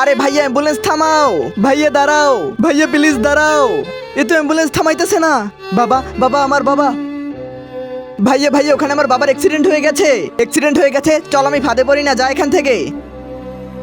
আরে ভাইয়া অ্যাম্বুলেন্স থামাও। ভাইয়া, দাঁড়াও। ভাইয়া প্লিজ দাঁড়াও। এ তো অ্যাম্বুলেন্স থামাইতেছে না। বাবা বাবা, আমার বাবা। ভাইয়া ভাইয়া, ওখানে আমার বাবার অ্যাক্সিডেন্ট হয়ে গেছে। অ্যাক্সিডেন্ট হয়ে গেছে, চল আমি ফাঁদে পড়ি না, যা এখান থেকে।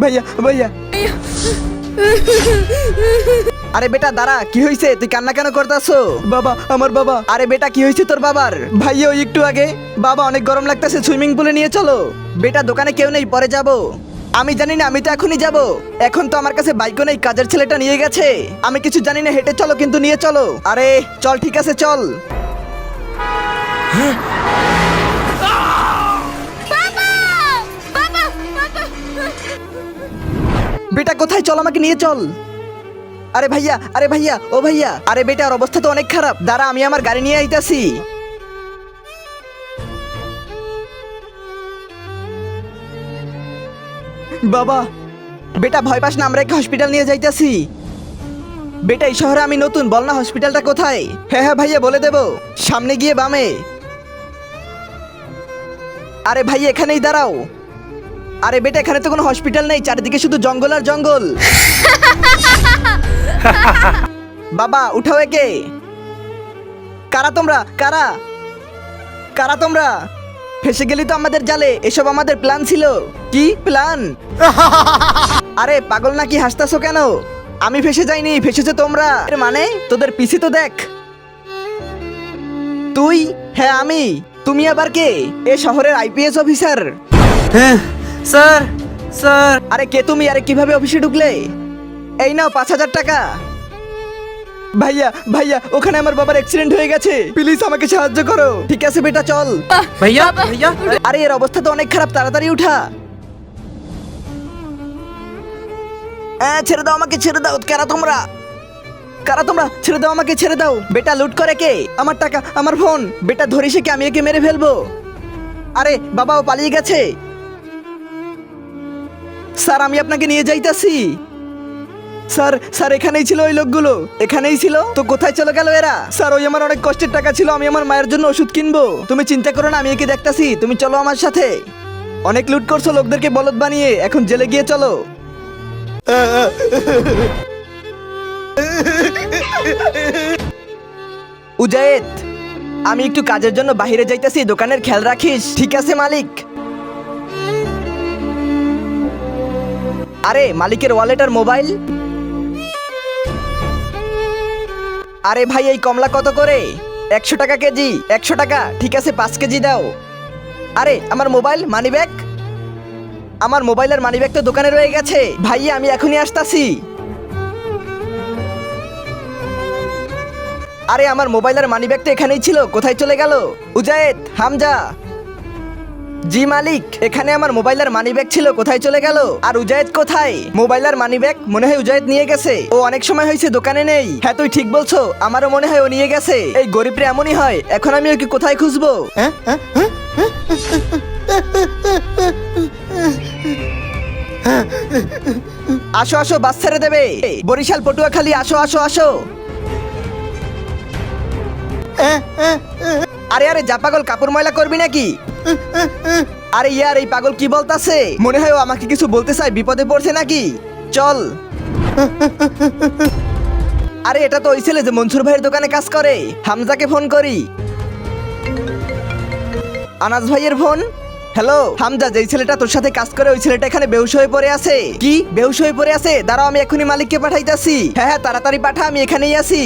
ভাইয়া ভাইয়া। আরে বেটা, দাঁড়া, কি হয়েছে তুই কান্না কেন করতেছো? বাবা, আমার বাবা। আরে বেটা, কি হয়েছে তোর বাবার? ভাইয়া, ওই একটু আগে। বাবা, অনেক গরম লাগতেছে সুইমিং পুলে নিয়ে চলো। বেটা, দোকানে কেউ নেই, পরে যাব। আমি জানি না আমি তো এখনই যাব। এখন তো আমার কাছে বাইকও নেই কাজের ছেলেটা নিয়ে গেছে। আমি কিছু জানি না হেঁটে চলো কিন্তু নিয়ে চলো। আরে চল ঠিক আছে চল। বেটা কোথায়? চল আমাকে নিয়ে চল। আরে ভাইয়া আরে ভাইয়া ও ভাইয়া। আরে বেটার অবস্থা তো অনেক খারাপ। দাঁড়া আমি আমার গাড়ি নিয়ে আইতাছি। বাবা বেটা ভয় পাস না আমরা একটা হসপিটাল নিয়ে যাইতেছি। বেটা এই শহরে আমি নতুন বল না হসপিটালটা কোথায়? হ্যাঁ হ্যাঁ ভাইয়া বলে দেব। সামনে গিয়ে বামে। আরে ভাই এখানেই দাঁড়াও। আরে বেটা এখানে তো কোনো হসপিটাল নেই চারিদিকে শুধু জঙ্গল আর জঙ্গল। বাবা উঠাও একে। কারা তোমরা? কারা? কারা তোমরা? ফেসে গেলি তো আমাদের জালে এসব আমাদের প্ল্যান ছিল। কি প্ল্যান আরে পাগল নাকি হাসতাছো কেন? আমি ফেসে যাইনি ফেসেছে তোমরা। এর মানে তোদের পিসি তো দেখ। তুই? হ্যাঁ আমি। তুমি আবার কে? এ শহরের আইপিএস অফিসার হ্যাঁ স্যার স্যার। আরে কে তুমি? আরে কীভাবে অফিসে ঢুকলে? এই নাও পাঁচ হাজার টাকা। ভাইয়া ভাইয়া ওখানে আমার বাবার অ্যাক্সিডেন্ট হয়ে গেছে। প্লিজ আমাকে সাহায্য করো। ঠিক আছে বেটা চল। ভাইয়া ভাইয়া। আরে এর অবস্থা তো অনেক খারাপ তাড়াতাড়ি উঠা। হ্যাঁ ছেড়ে দাও আমাকে ছেড়ে দাও কারা তোমরা? কারা তোমরা? ছেড়ে দাও আমাকে ছেড়ে দাও। বেটা লুট করে কে? আমার টাকা আমার ফোন বেটা ধরিসে কে আমি একে মেরে ফেলব। আরে বাবা ও পালিয়ে গেছে। স্যার আমি আপনাকে নিয়ে যাইতাছি। স্যার স্যার, এখানেই ছিল ওই লোকগুলো। এখানেই ছিল? তো কোথায় চলে গেল এরা? স্যার, ওই আমার অনেক কষ্টের টাকা ছিল, আমি আমার মায়ের জন্য ওষুধ কিনবো। তুমি চিন্তা করো না, আমি একে দেখতাছি, তুমি চলো আমার সাথে। অনেক লুট করছ লোকদেরকে বলদ বানিয়ে, এখন জেলে গিয়ে চলো। উজায়েদ, আমি একটু কাজের জন্য বাইরে যাইতেছি, দোকানের খেয়াল রাখিস। ঠিক আছে, মালিক? আরে, মালিকের ওয়ালেট আর মোবাইল আরে ভাই, এই কমলা কত করে? একশো টাকা কেজি, একশো টাকা। ঠিক আছে, পাঁচ কেজি দাও। আরে, আমার মোবাইল মানি ব্যাগ আমার মোবাইলের মানি ব্যাগ তো দোকানে রয়ে গেছে। ভাইয়া, আমি এখনই আসতাছি। আরে, আমার মোবাইলের মানি ব্যাগ তো এখানেই ছিল। কোথায় চলে গেল? উজায়েদ, হামজা। জি মালিক, এখানে আমার মোবাইল আর মানি ব্যাগ ছিল, কোথায় চলে গেল? আর উজায়েদ কোথায়? মোবাইল আর মানি ব্যাগ মনে হয় উজায়েদ নিয়ে গেছে। ও অনেক সময় হয়েছে দোকানে নেই। হ্যাঁ তুই ঠিক বলছো, আমারও মনে হয় ও নিয়ে গেছে। এই গরিবরা এমনই হয়, এখন আমি ওকে কোথায় খুঁজবো? আসো আসো, বাস ছেড়ে দেবে। বরিশাল, পটুয়াখালী, আসো আসো আসো। আরে আরে জাপাগল কাপড় ময়লা করবি নাকি? আরে ইয়ার, এই পাগল কি বলতাছে? মনে হয় ও আমাকে কিছু বলতে চায়, বিপদে পড়ছে নাকি? চল। আরে, এটা তো ওই ছেলে যে মনসুর ভাইয়ের দোকানে কাজ করে। হামজাকে ফোন করি। আনাজ ভাইয়ের ফোন? হ্যালো, হামজা, যেই ছেলেটা তোর সাথে কাজ করে, ওই ছেলেটা এখানে বেহুশ হয়ে পড়ে আছে। কি? বেহুশ হয়ে পড়ে আছে? দাঁড়াও, আমি এখনই মালিককে পাঠাইতাছি। হ্যাঁ হ্যাঁ তাড়াতাড়ি পাঠা, আমি এখানেই আছি।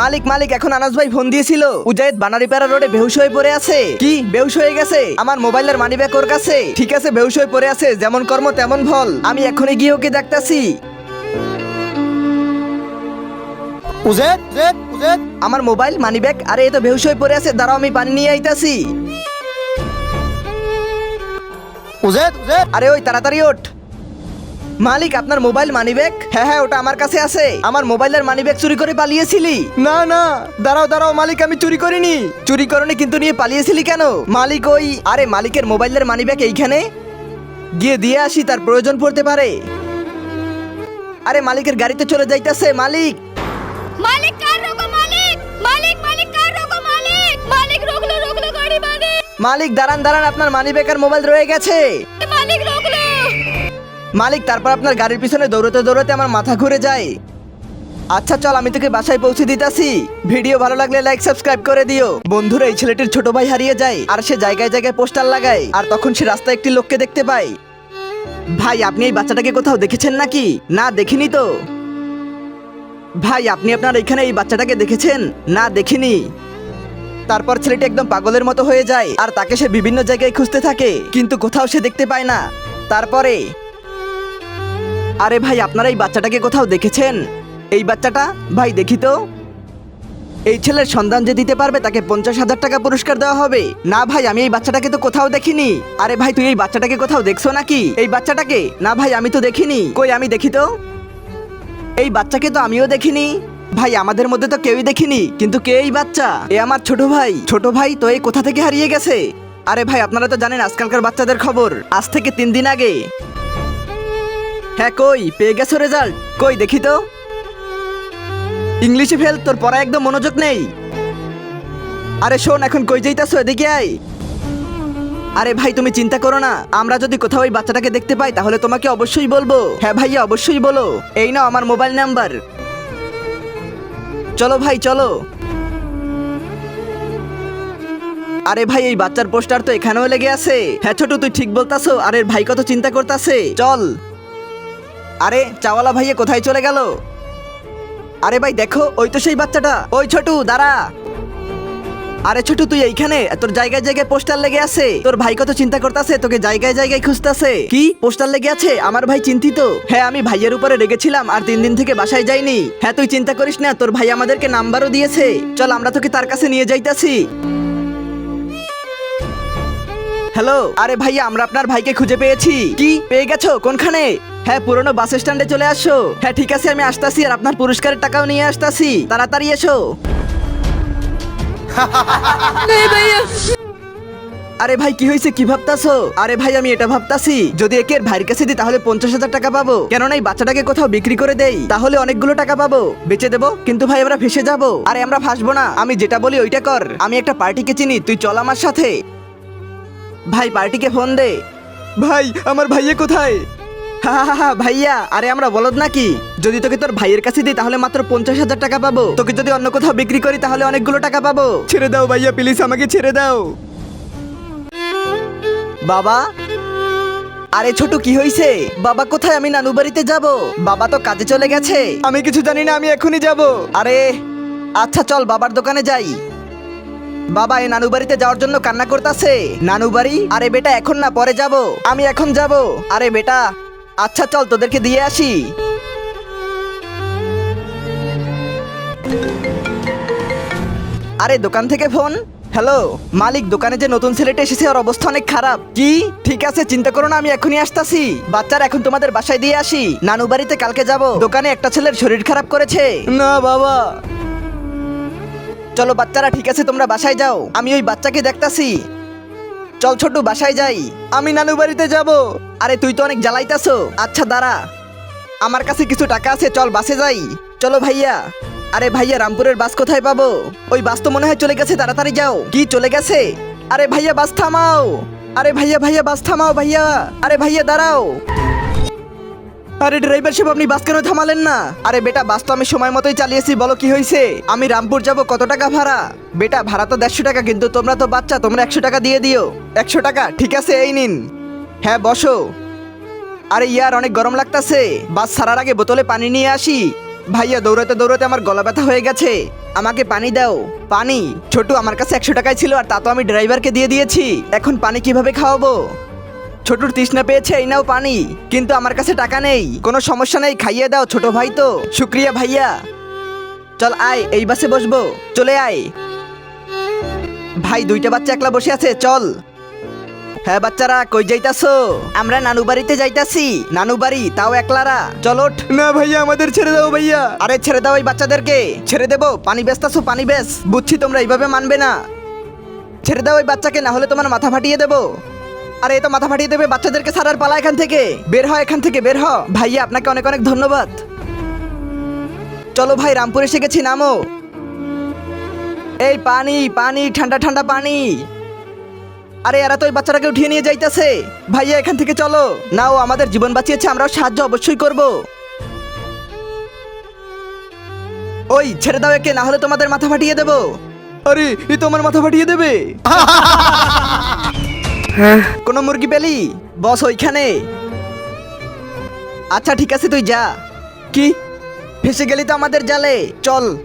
মালিক মালিক এখন আনাস ভাই ফোন দিয়েছিল। উজাইদ বানারিপাড়া রোডে বেহুশ হয়ে পড়ে আছে। কি? বেহুশ হয়ে গেছে? আমার মোবাইলের মানি ব্যাগ ওর কাছে। ঠিক আছে বেহুশ হয়ে পড়ে আছে যেমন কর্ম তেমন ফল। আমি এখনই গিয়ে ওকে দেখতাছি। উজেদ উজেদ উজেদ আমার মোবাইল মানি ব্যাগ আরে এ তো বেহুশ হয়ে পড়ে আছে দাঁড়াও আমি পানি নিয়ে আইতাছি। উজেদ উজেদ আরে ওই তাড়াতাড়ি ওঠ। মালিক আপনার মোবাইল মানি ব্যাগ হ্যাঁ হ্যাঁ ওটা আমার কাছে আছে। আমার মোবাইলের মানি ব্যাগ চুরি করে পালিয়েছিলি। না না দাঁড়াও দাঁড়াও মালিক আমি চুরি করিনি। চুরি করনি কিন্তু নিয়ে পালিয়েছিলি কেন? মালিক ওই আরে মালিকের মোবাইলের মানি ব্যাগ এইখানে? গিয়ে দিয়ে আসি তার প্রয়োজন পড়তে পারে। আরে মালিকের গাড়িতে চলে যাইতাছে মালিক! মালিক কার মালিক? মালিক মালিক কার মালিক? মালিক রোগলো রোগলো গাড়ি মালিক দাঁড়ান দাঁড়ান আপনার মানি ব্যাগের মোবাইল রয়ে গেছে। মালিক, তারপর আপনার গাড়ির পিছনে দৌড়তে দৌড়তে আমার মাথা ঘুরে যায়। আচ্ছা চল, আমি তোকে বাসায় পৌঁছে দিতাছি। ভিডিও ভালো লাগলে লাইক সাবস্ক্রাইব করে দিও। বন্ধুরা, এই ছেলেটির ছোট ভাই হারিয়ে যায় আর সে জায়গায় জায়গায় পোস্টার লাগায় আর তখন সে রাস্তায় একটি লোককে দেখতে পায়। ভাই, আপনি এই বাচ্চাটাকে কোথাও দেখেছেন নাকি? না, দেখিনি তো। ভাই, আপনি আপনার এখানে এই বাচ্চাটাকে দেখেছেন? না, দেখিনি। তারপর ছেলেটি একদম পাগলের মতো হয়ে যায় আর তাকে সে বিভিন্ন জায়গায় খুঁজতে থাকে, কিন্তু কোথাও সে দেখতে পায় না। তারপরে আরে ভাই, আপনারা এই বাচ্চাটাকে কোথাও দেখেছেন? এই বাচ্চাটা? ভাই, দেখি তো। এই ছেলের সন্ধান যে দিতে পারবে, তাকে পঞ্চাশ হাজার টাকা পুরস্কার দেওয়া হবে। না ভাই, আমি এই বাচ্চাটাকে তো কোথাও দেখিনি। আরে ভাই, তুই এই বাচ্চাটাকে কোথাও দেখছ নাকি? এই বাচ্চাটাকে? না ভাই, আমি তো দেখিনি। কই, আমি দেখি তো। এই বাচ্চাকে তো আমিও দেখিনি। ভাই, আমাদের মধ্যে তো কেউই দেখিনি। কিন্তু কে এই বাচ্চা? এ আমার ছোট ভাই। ছোট ভাই তো এই কোথা থেকে হারিয়ে গেছে? আরে ভাই, আপনারা তো জানেন আজকালকার বাচ্চাদের খবর। আজ থেকে তিন দিন আগে। হ্যাঁ কই? পেয়ে গেছো রেজাল্ট কই, দেখি তো। ইংলিশে ফেল তোর পড়া একদম মনোযোগ নেই। আরে শোন, এখন কই যাইতাছো? এদিকে আয়। আরে ভাই, তুমি চিন্তা করো না। আমরা যদি কোথাও ওই বাচ্চাটাকে দেখতে পাই, তাহলে তোমাকে অবশ্যই বলব। হ্যাঁ ভাইয়া, অবশ্যই বলো। এই নাও আমার মোবাইল নাম্বার চলো ভাই, চলো। আরে ভাই, এই বাচ্চার পোস্টার তো এখানেও লেগে আছে। হ্যাঁ ছোট, তুই ঠিক বলতাছো? আরে ভাই, কত চিন্তা করতাছে। চল। আরে চাওয়ালা ভাইয়া কোথায় চলে গেল? আরে ভাই দেখো, ওই তো সেই বাচ্চাটা। ওই ছোটু, দাঁড়া। আরে ছোটু, তুই এইখানে? তোর জায়গায় জায়গায় পোস্টার লেগে আছে। তোর ভাই কত চিন্তা করতেছে, তোকে জায়গায় জায়গায় খুঁজতেছে। কি? পোস্টার লেগে আছে? আমার ভাই চিন্তিত। হ্যাঁ আমি ভাইয়ের উপরে রেগেছিলাম আর তিন দিন থেকে বাসায় যাইনি। হ্যাঁ তুই চিন্তা করিস না, তোর ভাই আমাদেরকে নাম্বারও দিয়েছে। চল, আমরা তোকে তার কাছে নিয়ে যাইতাছি। হ্যালো? আরে ভাইয়া, আমরা আপনার ভাইকে খুঁজে পেয়েছি। কি? পেয়ে গেছো? কোনখানে? হ্যাঁ পুরনো বাস স্ট্যান্ডে চলে আসো। হ্যাঁ ঠিক আছে আমি আসতাছি আর আপনার পুরস্কারের টাকাও নিয়ে আসতাছি। তাড়াতাড়ি এসো। আরে ভাই কি হয়েছে? কি ভাবতাছো? আরে ভাই আমি এটা ভাবতাছি। যদি একে ভাইয়ের কাছে দিই তাহলে পঞ্চাশ হাজার টাকা পাবো। কেননা এই বাচ্চাটাকে কোথাও বিক্রি করে দেই তাহলে অনেকগুলো টাকা পাবো। বেচে দেবো কিন্তু ভাই আমরা ফেসে যাব। আরে আমরা ফাঁসবো না। আমি যেটা বলি ওইটা কর। আমি একটা পার্টিকে চিনি তুই চল আমার সাথে। ভাই পার্টিকে ফোন দে। ভাই আমার ভাইয়া কোথায়? হা হা হা ভাইয়া, আরে আমরা বলদ নাকি? যদি তোকে তোর ভাইয়ের কাছে দিই, তাহলে মাত্র পঞ্চাশ হাজার টাকা পাবো। তোকে যদি অন্য কোথাও বিক্রি করি, তাহলে অনেকগুলো টাকা পাবো। ছেড়ে দাও ভাইয়া, প্লিজ আমাকে ছেড়ে দাও। বাবা? আরে ছোট, কি হয়েছে বাবা কোথায়? আমি নানু বাড়িতে যাব। বাবা তো কাজে চলে গেছে। আমি কিছু জানি না, আমি এখনই যাব। আরে আচ্ছা চল বাবার দোকানে যাই। বাবা এই নানু বাড়িতে যাওয়ার জন্য কান্না করতেছে। নানু বাড়ি? আরে বেটা, এখন না, পরে যাব। আমি এখন যাব। আরে বেটা আচ্ছা চল তোদেরকে দিয়ে আসি। আরে দোকান থেকে ফোন? হ্যালো মালিক দোকানে যে নতুন ছেলেটা এসেছে ওর অবস্থা অনেক খারাপ। কি? ঠিক আছে চিন্তা করো না আমি এখনই আসতাছি। বাচ্চারা এখন তোমাদের বাসায় দিয়ে আসি। নানু বাড়িতে কালকে যাব। দোকানে একটা ছেলের শরীর খারাপ করেছে। না বাবা। চলো বাচ্চারা ঠিক আছে তোমরা বাসায় যাও। আমি ওই বাচ্চাকে দেখতাছি। চল ছোট্টু বাসায় যাই। আমি নানু বাড়িতে যাব। আরে, তুই তো অনেক জ্বালাইতাছো। আচ্ছা দাঁড়া। আমার কাছে কিছু টাকা আছে, চল বাসে যাই। চলো ভাইয়া। আরে ভাইয়া, রামপুরের বাস কোথায় পাবো? ওই বাস তো মনে হয় চলে গেছে, তাড়াতাড়ি যাও। কি, চলে গেছে? আরে ভাইয়া, বাস থামাও। আরে ভাইয়া ভাইয়া, বাস থামাও ভাইয়া। আরে ভাইয়া, দাঁড়াও। আরে ড্রাইভার সাহেব, আপনি বাস কেন থামালেন না? আরে বেটা, বাস তো আমি সময় মতোই চালিয়েছি, বলো কি হয়েছে? আমি রামপুর যাব, কত টাকা ভাড়া? বেটা, ভাড়া তো দেড়শো টাকা, কিন্তু তোমরা তো বাচ্চা, তোমরা একশো টাকা দিয়ে দিও। একশো টাকা, ঠিক আছে, এই নিন। হ্যাঁ বসো। আরে ইয়ার, অনেক গরম লাগতাছে। বাস ছাড়ার আগে বোতলে পানি নিয়ে আসি। ভাইয়া, দৌড়াতে দৌড়াতে আমার গলা ব্যথা হয়ে গেছে। আমাকে পানি দাও। পানি? ছোটু, আমার কাছে একশো টাকাই ছিল, আর তা তো আমি ড্রাইভারকে দিয়ে দিয়েছি। এখন পানি কীভাবে খাওয়াবো? ছোটুর তৃষ্ণা পেয়েছে এই নাও পানি। কিন্তু আমার কাছে টাকা নেই। কোনো সমস্যা নেই খাইয়ে দাও ছোট ভাই তো। শুক্রিয়া ভাইয়া। চল আয় এই বাসে বসবো। চলে আয়। ভাই দুইটা বাচ্চা একলা বসে আছে চল। হ্যাঁ বাচ্চারা কই যাইতাছো? আমরা নানু বাড়িতে যাইতাছি। নানু বাড়ি তাও একলারা। চলো না ভাইয়া আমাদের ছেড়ে দাও ভাইয়া। আরে ছেড়ে দাও এই বাচ্চাদেরকে। ছেড়ে দেবো পানি বেচতাছো পানি বেচ। বুঝছি তোমরা এইভাবে মানবে না। ছেড়ে দাও ওই বাচ্চাকে না হলে তোমার মাথা ফাটিয়ে দেবো। আরে তো মাথা ফাটিয়ে দেবে বাচ্চাদেরকে সারার পালা এখান থেকে। বের হ, এখান থেকে, বের হ। ভাইয়া, আপনাকে অনেক অনেক ধন্যবাদ। চলো ভাই, রামপুর এসে গেছি, নামো। এই পানি পানি, ঠান্ডা ঠান্ডা পানি। আরে, এরা তো ওই বাচ্চাটাকে উঠিয়ে নিয়ে যাইতেছে। ভাইয়া, এখান থেকে চলো। না ও আমাদের জীবন বাঁচিয়েছে, আমরাও সাহায্য অবশ্যই করব। ওই, ছেড়ে দাও একে, না হলে তোমাদের মাথা ফাটিয়ে দেবো। আরে, এ তো আমার মাথা ফাটিয়ে দেবে। কোনো মুরগি পেলি? বস ওইখানে। আচ্ছা ঠিক আছে তুই যা। কি? ফেসে গেলি তো আমাদের জালে। চল।